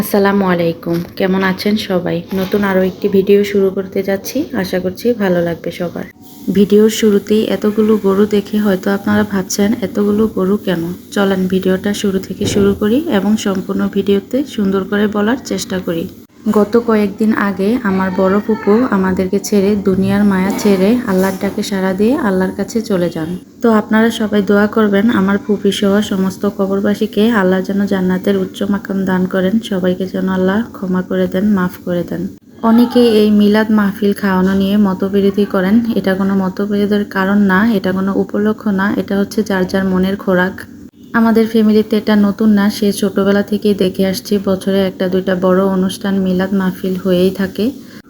আসসালামু আলাইকুম। কেমন আছেন সবাই? নতুন আরও একটি ভিডিও শুরু করতে যাচ্ছি। আশা করছি ভালো লাগবে সবার। ভিডিওর শুরুতেই এতগুলো গরু দেখে হয়তো আপনারা ভাবছেন, এতগুলো গরু কেন? চলেন ভিডিওটা শুরু থেকে শুরু করি এবং সম্পূর্ণ ভিডিওতে সুন্দর করে বলার চেষ্টা করি। গত কয়েকদিন আগে আমার বড় ফুপু আমাদেরকে ছেড়ে দুনিয়ার মায়া ছেড়ে আল্লাহর ডাকে সাড়া দিয়ে আল্লাহর কাছে চলে যান। তো আপনারা সবাই দোয়া করবেন, আমার ফুপি সহ সমস্ত কবরবাসীকে আল্লাহ যেন জান্নাতের উচ্চ মাকাম দান করেন, সবাইকে যেন আল্লাহ ক্ষমা করে দেন, মাফ করে দেন। অনেকেই এই মিলাদ মাহফিল খাওয়ানো নিয়ে মতবিরোধী করেন, এটা কোনো মতবিরোধের কারণ না, এটা কোনো উপলক্ষ না, এটা হচ্ছে যার যার মনের খোরাক। আমাদের ফ্যামিলিতে এটা নতুন না, সে ছোটবেলা থেকেই দেখে আসছি, বছরে একটা দুইটা বড় অনুষ্ঠান মিলাদ মাহফিল হয়েই থাকে।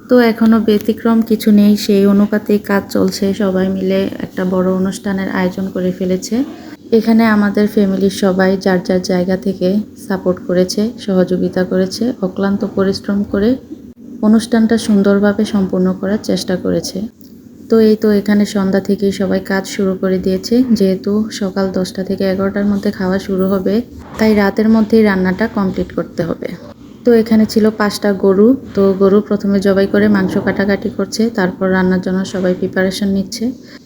তো এখনও ব্যতিক্রম কিছু নেই, সেই অনুপাতেই কাজ চলছে, সবাই মিলে একটা বড় অনুষ্ঠানের আয়োজন করে ফেলেছে। এখানে আমাদের ফ্যামিলির সবাই যার যার জায়গা থেকে সাপোর্ট করেছে, সহযোগিতা করেছে, অক্লান্ত পরিশ্রম করে অনুষ্ঠানটা সুন্দরভাবে সম্পূর্ণ করার চেষ্টা করেছে। তো এই তো এখানে সন্ধ্যা থেকেই সবাই কাজ শুরু করে দিয়েছে। যেহেতু সকাল দশটা থেকে এগারোটার মধ্যে খাওয়া শুরু হবে, তাই রাতের মধ্যেই রান্নাটা কমপ্লিট করতে হবে। তো এখানে ছিল পাঁচটা গরু। তো গরু প্রথমে জবাই করে মাংস কাটাকাটি করছে, তারপর রান্নার জন্য সবাই প্রিপারেশন নিচ্ছে।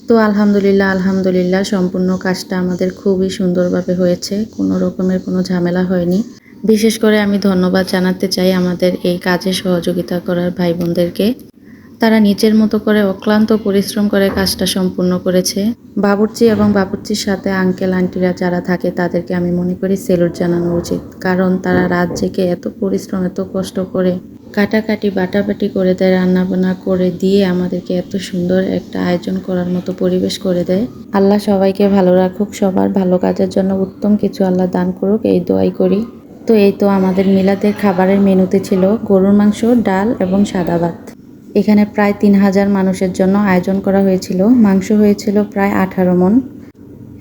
তো আলহামদুলিল্লাহ আলহামদুলিল্লাহ, সম্পূর্ণ কাজটা আমাদের খুবই সুন্দরভাবে হয়েছে, কোনো রকমের কোনো ঝামেলা হয়নি। বিশেষ করে আমি ধন্যবাদ জানাতে চাই আমাদের এই কাজে সহযোগিতা করার ভাই বোনদেরকে তারা নিজের মতো করে অক্লান্ত পরিশ্রম করে কাজটা সম্পূর্ণ করেছে। বাবুর্চি এবং বাবুর্চির সাথে আঙ্কেল, আন্টিরা যারা থাকে তাদেরকে আমি মনে করি সেলুট জানানো উচিত। কারণ তারা রাত জেগে এত পরিশ্রম, এত কষ্ট করে কাটাকাটি, বাটাবাটি করে দেয়, রান্নাবান্না করে দিয়ে আমাদেরকে এত সুন্দর একটা আয়োজন করার মতো পরিবেশ করে দেয়। আল্লাহ সবাইকে ভালো রাখুক, সবার ভালো কাজের জন্য উত্তম কিছু আল্লাহ দান করুক, এই দোয়াই করি। তো এই তো আমাদের মিলাদের খাবারের মেনুতে ছিল গরুর মাংস, ডাল এবং সাদা ভাত। এখানে প্রায় তিন হাজার মানুষের জন্য আয়োজন করা হয়েছিল। মাংস হয়েছিল প্রায় আঠারো মন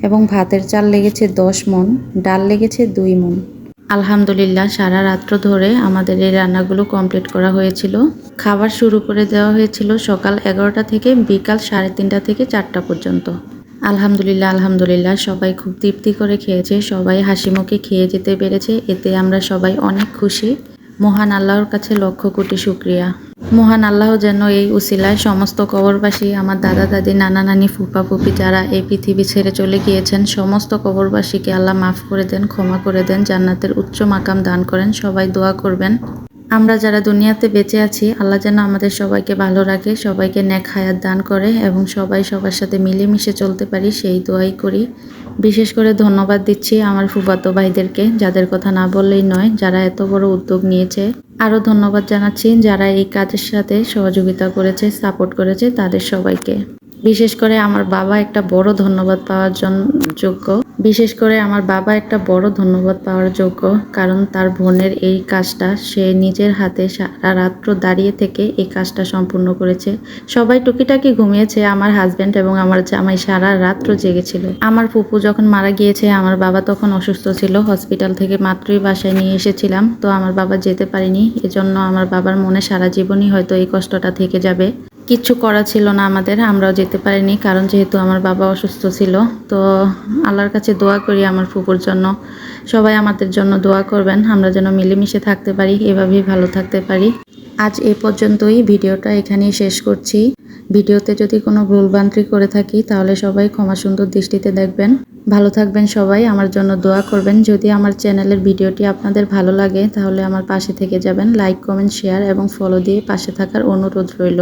এবং ভাতের চাল লেগেছে দশ মন ডাল লেগেছে দুই মন আলহামদুলিল্লাহ, সারা রাত্র ধরে আমাদের এই রান্নাগুলো কমপ্লিট করা হয়েছিল। খাবার শুরু করে দেওয়া হয়েছিল সকাল এগারোটা থেকে বিকাল সাড়ে তিনটা থেকে চারটা পর্যন্ত। আলহামদুলিল্লাহ আলহামদুলিল্লাহ, সবাই খুব তৃপ্তি করে খেয়েছে। সবাই হাসি মুখে খেয়ে যেতে পেরেছে। এতে আমরা সবাই অনেক খুশি। মহান আল্লাহর কাছে লক্ষ কোটি শুক্রিয়া। মহান আল্লাহ যেন এই উসিলায় সমস্ত কবরবাসী, আমার দাদা দাদি, নানা নানি, ফুপা ফুপি যারা এই পৃথিবী ছেড়ে চলে গিয়েছেন, সমস্ত কবরবাসীকে আল্লাহ মাফ করে দেন, ক্ষমা করে দেন, জান্নাতের উচ্চ মাকাম দান করেন, সবাই দোয়া করবেন। আমরা যারা দুনিয়াতে বেঁচে আছি, আল্লাহ যেন আমাদের সবাইকে ভালো রাখে, সবাইকে ন্যাক হায়াত দান করে এবং সবাই সবার সাথে মিলেমিশে চলতে পারি, সেই দোয়াই করি। বিশেষ করে ধন্যবাদ দিচ্ছি আমার ফুফাতো ভাইদেরকে, যাদের কথা না বললেই নয়, যারা এত বড় উদ্যোগ নিয়েছে। আরও ধন্যবাদ জানাচ্ছি যারা এই কাজের সাথে সহযোগিতা করেছে, সাপোর্ট করেছে তাদের সবাইকে। বিশেষ করে আমার বাবা একটা বড় ধন্যবাদ পাওয়ার জন্য যোগ্য। বিশেষ করে আমার বাবা একটা বড় ধন্যবাদ পাওয়ার যোগ্য, কারণ তার বোনের এই কাজটা সে নিজের হাতে সারা রাত্র দাঁড়িয়ে থেকে এই কাজটা সম্পূর্ণ করেছে। সবাই টুকিটাকি ঘুমিয়েছে, আমার হাজব্যান্ড এবং আমার জামাই সারা রাত্র জেগেছিল। আমার ফুপু যখন মারা গিয়েছে, আমার বাবা তখন অসুস্থ ছিল হসপিটাল থেকে মাত্রই বাসায় নিয়ে এসেছিলাম। তো আমার বাবা যেতে পারিনি, এজন্য আমার বাবার মনে সারা জীবনই হয়তো এই কষ্টটা থেকে যাবে। কিচ্ছু করা ছিল না আমাদের, আমরাও যেতে পারিনি, কারণ যেহেতু আমার বাবা অসুস্থ ছিল। তো আল্লাহর কাছে দোয়া করি আমার ফুপুর জন্য। সবাই আমাদের জন্য দোয়া করবেন, আমরা যেন মিলেমিশে থাকতে পারি, এভাবেই ভালো থাকতে পারি। আজ এ পর্যন্তই, ভিডিওটা এখানেই শেষ করছি। ভিডিওতে যদি কোনো ভুলভ্রান্তি করে থাকি, তাহলে সবাই ক্ষমা সুন্দর দৃষ্টিতে দেখবেন। ভালো থাকবেন সবাই, আমার জন্য দোয়া করবেন। যদি আমার চ্যানেলের ভিডিওটি আপনাদের ভালো লাগে, তাহলে আমার পাশে থেকে যাবেন। লাইক, কমেন্ট, শেয়ার এবং ফলো দিয়ে পাশে থাকার অনুরোধ রইল।